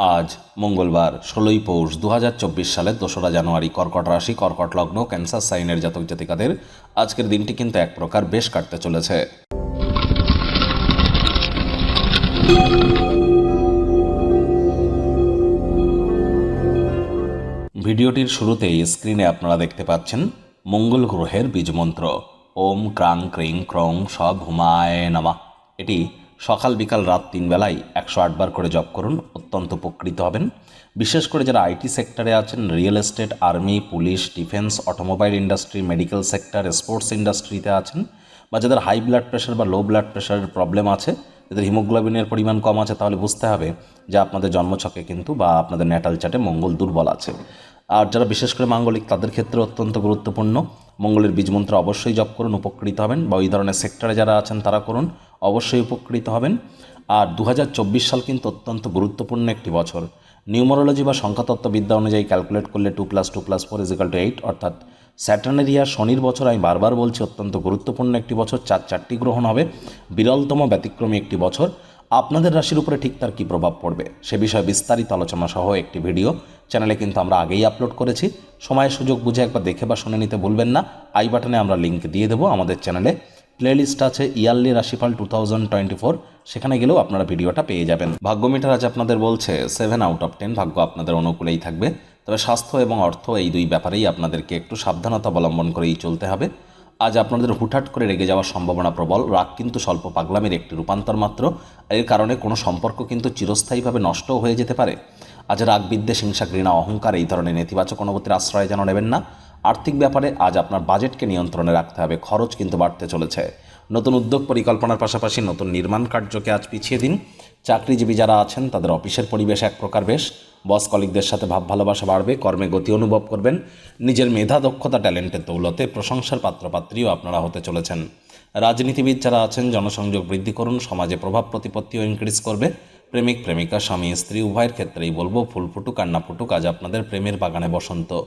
আজ মঙ্গলবার, ষোলোই পৌষ দু হাজার চব্বিশ সালের দোসরা জানুয়ারি, কর্কট রাশি, কর্কট লগ্ন, ক্যান্সার সাইনের জাতক জাতিকাদের আজকের দিনটি কিন্তু এক প্রকার বেশ কাটতে চলেছে। ভিডিওটির শুরুতেই স্ক্রিনে আপনারা দেখতে পাচ্ছেন মঙ্গল গ্রহের বীজমন্ত্র। ওম ক্রাং ক্রিং ক্রং সব হুমায় নামা। এটি সকাল বিকাল রাত তিন বেলায় একশো আটবার করে জব করুন, অত্যন্ত উপকৃত হবেন। বিশেষ করে যারা আইটি সেক্টরে আছেন, real estate, army, police, defence, automobile industry, medical sector, sports ইন্ডাস্ট্রিতে আছেন বা যাদের হাই ব্লাড প্রেশার বা লো ব্লাড প্রেশারের প্রবলেম আছে, যাদের হিমোগ্লোবিনের পরিমাণ কম আছে, তাহলে বুঝতে হবে যে আপনাদের জন্মছকে কিন্তু বা আপনাদের ন্যাটাল চার্টে মঙ্গল দুর্বল আছে। আর যারা বিশেষ করে মাঙ্গলিক, তাদের ক্ষেত্রে অত্যন্ত গুরুত্বপূর্ণ। মঙ্গলের বীজমন্ত্র অবশ্যই জপ করুন, উপকৃত হবেন বা ওই ধরনের সেক্টরে যারা আছেন, তারা করুন। অবশ্যই উপকৃত হবেন। আর দু হাজার চব্বিশ সাল কিন্তু অত্যন্ত গুরুত্বপূর্ণ একটি বছর। নিউমোরোলজি বা সংখ্যাতত্ত্ববিদ্যা অনুযায়ী ক্যালকুলেট করলে two plus two plus four is equal to eight, অর্থাৎ স্যাটার্নের ইয়ার শনির বছর আমি বারবার বলছি অত্যন্ত গুরুত্বপূর্ণ একটি বছর, চার চারটি গ্রহণ হবে, বিরলতম ব্যতিক্রমী একটি বছর। আপনাদের রাশির উপরে ঠিক তার কী প্রভাব পড়বে? সে বিষয়ে বিস্তারিত আলোচনা সহ একটি ভিডিও। চ্যানেলে কিন্তু আমরা আগেই আপলোড করেছি। সময় সুযোগ বুঝে একবার দেখে বা শুনে নিতে ভুলবেন না। আই বাটনে আমরা লিঙ্ক দিয়ে দেবো আমাদের চ্যানেলে। প্লেলিস্ট আছে ইয়ারলি রাশিফল টু থাউজেন্ড টোয়েন্টি ফোর। সেখানে গেলেও আপনারা ভিডিওটা পেয়ে যাবেন। ভাগ্য মিটার আজ আপনাদের বলছে সেভেন আউট অফ টেন ভাগ্য আপনাদের অনুকূলেই থাকবে। তবে স্বাস্থ্য এবং অর্থ এই দুই ব্যাপারেই আপনাদেরকে একটু সাবধানতা অবলম্বন করেই চলতে হবে। আজ আপনাদের হুটহাট করে রেগে যাওয়ার সম্ভাবনা প্রবল। রাগ কিন্তু স্বল্প পাগলামের একটি রূপান্তর মাত্র। এর কারণে কোনো সম্পর্ক কিন্তু চিরস্থায়ীভাবে নষ্টও হয়ে যেতে পারে। আজ রাগ বিদ্বেষ হিংসা, ঘৃণা, অহংকার এই ধরনের নেতিবাচক অনুভূতির আশ্রয় যেন নেবেন না। আর্থিক ব্যাপারে আজ আপনার বাজেটকে নিয়ন্ত্রণে রাখতে হবে। খরচ কিন্তু বাড়তে চলেছে। নতুন উদ্যোগ পরিকল্পনার পাশাপাশি নতুন নির্মাণ কার্যকে আজ পিছিয়ে দিন। চাকরিজীবী যারা আছেন, তাদের অফিসের পরিবেশ এক প্রকার বেশ। বস কলিকদের সাথে ভাব ভালোবাসা বাড়বে, কর্মে গতি অনুভব করবেন। নিজের মেধা, দক্ষতা, ট্যালেন্টের দৌলতে প্রশংসার পাত্রপাত্রীও আপনারা হতে চলেছেন। রাজনীতিবিদ যারা আছেন, জনসংযোগ বৃদ্ধি করুন, সমাজে প্রভাব প্রতিপত্তিও ইনক্রিজ করবে। প্রেমিক, প্রেমিকা, স্বামী, স্ত্রী, উভয়ের ক্ষেত্রেই বলব, ফুল ফুটুক আর ফুটুক, আজ আপনাদের প্রেমের বাগানে বসন্ত।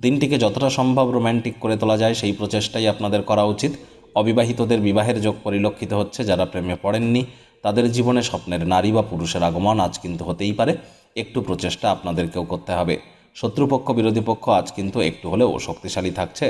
দিনটিকে যতটা সম্ভব রোম্যান্টিক করে তোলা যায়, সেই প্রচেষ্টাই আপনাদের করা উচিত। অবিবাহিতদের বিবাহের যোগ পরিলক্ষিত হচ্ছে যারা প্রেমে পড়েননি। তাদের জীবনে স্বপ্নের নারী বা পুরুষের আগমন আজ কিন্তু হতেই পারে। একটু প্রচেষ্টা আপনাদেরকেও করতে হবে। শত্রুপক্ষ, বিরোধী পক্ষ আজ কিন্তু একটু হলেও শক্তিশালী থাকছে।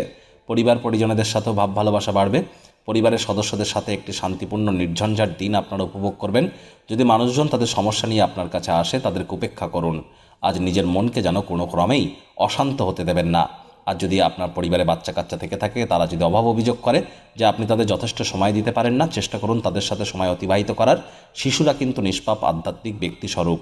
পরিবার পরিজনদের সাথেও ভাব ভালোবাসা বাড়বে। পরিবারের সদস্যদের সাথে একটি শান্তিপূর্ণ, নির্ঝঞ্ঝাট দিন আপনারা উপভোগ করবেন। যদি মানুষজন তাদের সমস্যা নিয়ে আপনার কাছে আসে, তাদেরকে উপেক্ষা করুন। আজ নিজের মনকে যেন কোনো ক্রমেই অশান্ত হতে দেবেন না। আর যদি আপনার পরিবারে বাচ্চা কাচ্চা থেকে থাকে, তারা যদি অভাব অভিযোগ করে যে আপনি তাদের যথেষ্ট সময় দিতে পারেন না, চেষ্টা করুন তাদের সাথে সময় অতিবাহিত করার। শিশুরা কিন্তু নিষ্পাপ, আধ্যাত্মিক ব্যক্তিস্বরূপ।